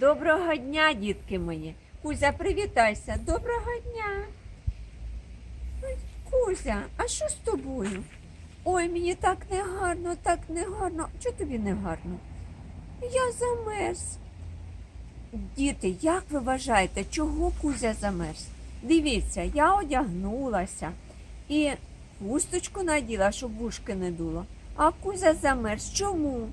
Доброго дня, дітки мої. Кузя, привітайся. Доброго дня. Кузя, а що з тобою? Ой, мені так негарно, так негарно. Чого тобі негарно? Я замерз. Діти, як ви вважаєте, чого Кузя замерз? Дивіться, я одягнулася і хусточку наділа, щоб вушки не дуло. А Кузя замерз. Чому?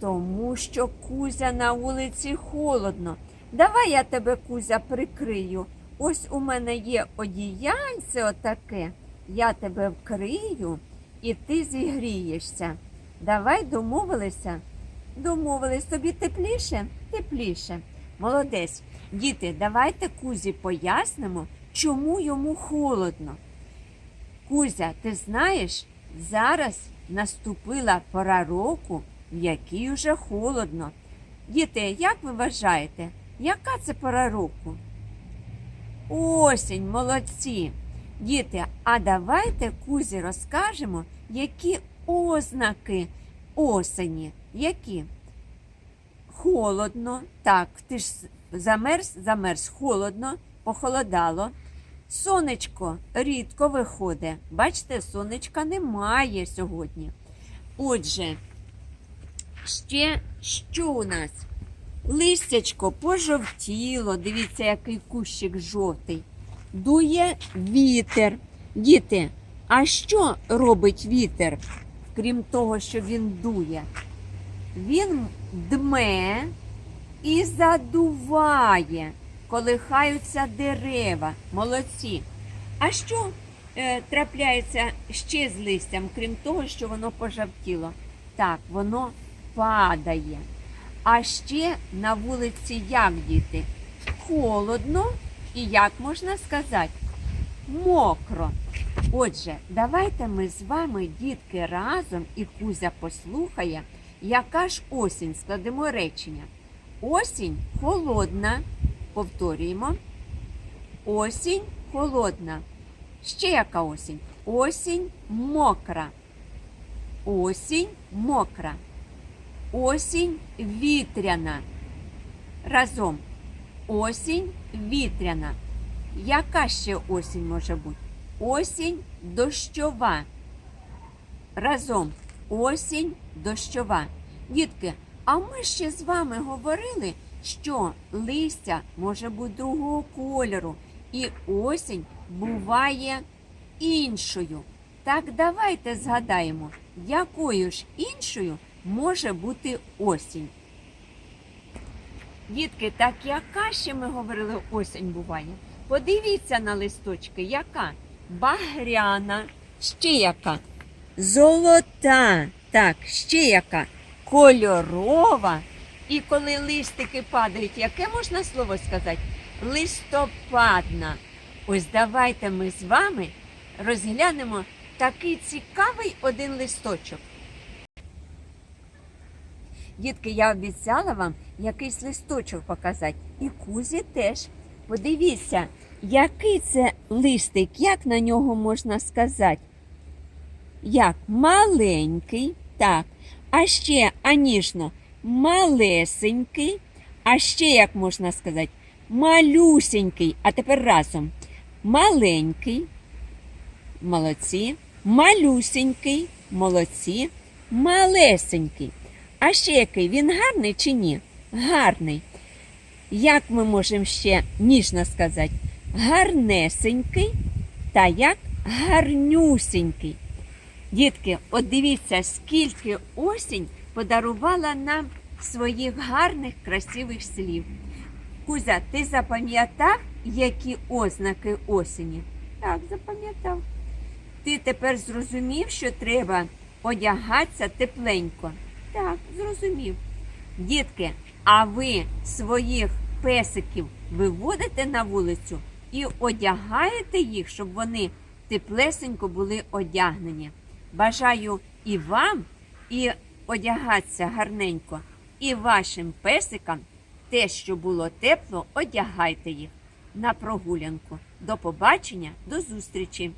Тому що Кузя на вулиці холодно. Давай я тебе, Кузя, прикрию. Ось у мене є одіянце отаке. Я тебе вкрию і ти зігрієшся. Давай домовилися? Домовились, тобі тепліше? Тепліше. Молодець. Діти, давайте Кузі пояснимо, чому йому холодно. Кузя, ти знаєш, зараз наступила пора року, в якій уже холодно. Діти, як ви вважаєте, яка це пора року? Осінь, молодці. Діти, а давайте Кузі розкажемо, які ознаки осені. Які? Холодно. Так, ти ж замерз, замерз холодно, похолодало. Сонечко рідко виходить. Бачите, сонечка немає сьогодні. Отже, ще що у нас? Листячко пожовтіло, дивіться, який кущик жовтий. Дує вітер. Діти, а що робить вітер, крім того, що він дує? Він дме і задуває, колихаються дерева. Молодці. А що е, трапляється ще з листям, крім того, що воно пожовтіло? Так, воно падає. А ще на вулиці як діти? Холодно і як можна сказати? Мокро. Отже, давайте ми з вами, дітки, разом і Кузя послухає, яка ж осінь складемо речення. Осінь холодна. Повторюємо. Осінь холодна. Ще яка осінь? Осінь мокра. Осінь мокра. Осінь вітряна. Разом. Осінь вітряна. Яка ще осінь може бути? Осінь дощова. Разом. Осінь дощова. Дітки, а ми ще з вами говорили, що листя може бути другого кольору, і осінь буває іншою. Так давайте згадаємо, якою ж іншою може бути осінь. Дітки, так яка ще ми говорили осінь буває? Подивіться на листочки, яка? Багряна, ще яка? Золота, так, ще яка? Кольорова. І коли листики падають, яке можна слово сказати? Листопадна. Ось давайте ми з вами розглянемо такий цікавий один листочок. Дітки, я обіцяла вам якийсь листочок показати. І кузі теж. Подивіться, який це листик, як на нього можна сказати? Як маленький, так. А ще аніжно малесенький, а ще, як можна сказати, малюсенький. А тепер разом. Маленький, молодці, малюсенький, молодці, малесенький. А ще який? Він гарний чи ні? Гарний. Як ми можемо ще ніжно сказати? Гарнесенький та як гарнюсенький. Дітки, от дивіться, скільки осінь подарувала нам своїх гарних, красивих слів. Кузя, ти запам'ятав, які ознаки осені? Так, запам'ятав. Ти тепер зрозумів, що треба одягатися тепленько. Так, зрозумів. Дітки, а ви своїх песиків виводите на вулицю і одягаєте їх, щоб вони теплесенько були одягнені. Бажаю і вам, і одягатися гарненько, і вашим песикам те, що було тепло, одягайте їх на прогулянку. До побачення, до зустрічі!